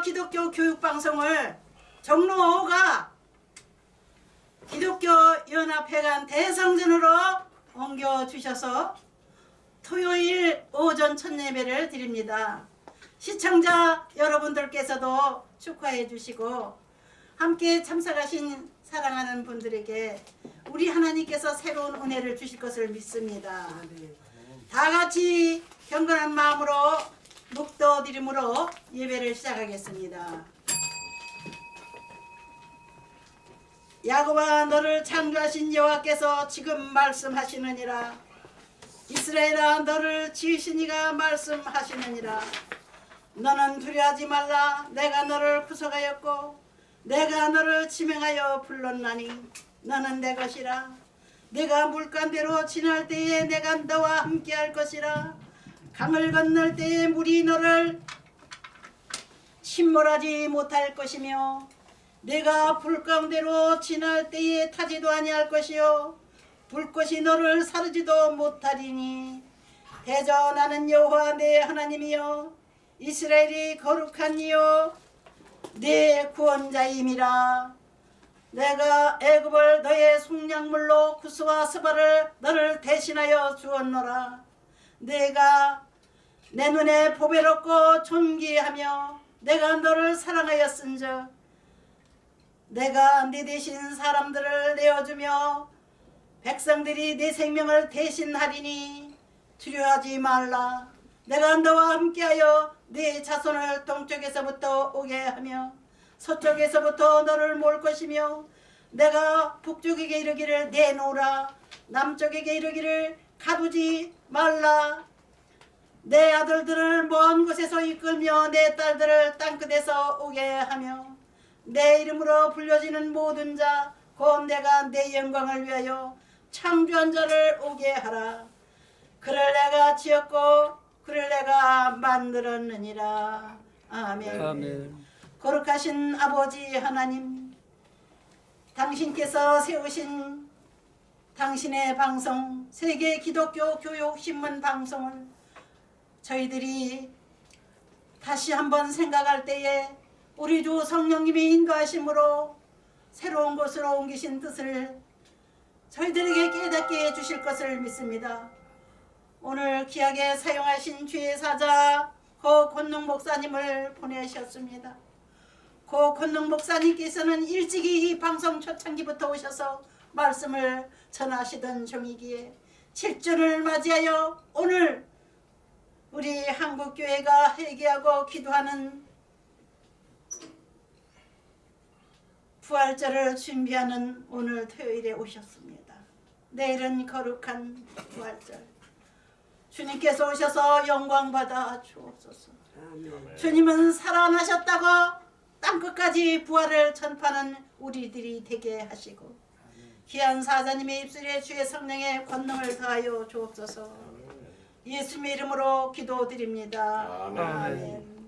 기독교 교육 방송을 종로가 기독교 연합회관 대성전으로 옮겨 주셔서 토요일 오전 첫 예배를 드립니다. 시청자 여러분들께서도 축하해 주시고 함께 참석하신 사랑하는 분들에게 우리 하나님께서 새로운 은혜를 주실 것을 믿습니다. 다 같이 경건한 마음으로 묵도 드림으로 예배를 시작하겠습니다. 야곱아 너를 창조하신 여호와께서 지금 말씀하시느니라. 이스라엘아 너를 지으신 이가 말씀하시느니라. 너는 두려워하지 말라. 내가 너를 구속하였고 내가 너를 지명하여 불렀나니 너는 내 것이라. 내가 물간대로 지날 때에 내가 너와 함께할 것이라 강을 건널 때에 물이 너를 침몰하지 못할 것이며 내가 불 가운데로 지날 때에 타지도 아니할 것이요. 불꽃이 너를 사르지도 못하리니 대저 나는 여호와 내 하나님이요 이스라엘이 거룩한 이요 내 구원자임이라. 내가 애굽을 너의 속량물로 구스와 스바를 너를 대신하여 주었노라. 내가 내 눈에 보배롭고 존귀하며 내가 너를 사랑하였은즉 내가 네 대신 사람들을 내어주며 백성들이 네 생명을 대신하리니 두려워하지 말라. 내가 너와 함께하여 네 자손을 동쪽에서부터 오게 하며 서쪽에서부터 너를 모을 것이며 내가 북쪽에게 이르기를 내놓으라. 남쪽에게 이르기를 가두지 말라 내 아들들을 먼 곳에서 이끌며 내 딸들을 땅끝에서 오게 하며 내 이름으로 불려지는 모든 자 곧 내가 내 영광을 위하여 창조한 자를 오게 하라 그를 내가 지었고 그를 내가 만들었느니라 아멘. 아멘. 거룩하신 아버지 하나님, 당신께서 세우신 당신의 방송, 세계 기독교 교육 신문 방송을 저희들이 다시 한번 생각할 때에 우리 주 성령님의 인도하심으로 새로운 곳으로 옮기신 뜻을 저희들에게 깨닫게 해 주실 것을 믿습니다. 오늘 귀하게 사용하신 주의 사자 고 권능 목사님을 보내셨습니다. 고 권능 목사님께서는 일찍이 이 방송 초창기부터 오셔서 말씀을 전하시던 종이기에 7주를 맞이하여 오늘 우리 한국교회가 회개하고 기도하는 부활절을 준비하는 오늘 토요일에 오셨습니다. 내일은 거룩한 부활절. 주님께서 오셔서 영광 받아 주옵소서. 주님은 살아나셨다고 땅끝까지 부활을 전파하는 우리들이 되게 하시고 귀한 사자님의 입술에 주의 성령의 권능을 더하여 주옵소서. 예수님의 이름으로 기도드립니다. 아멘. 아멘.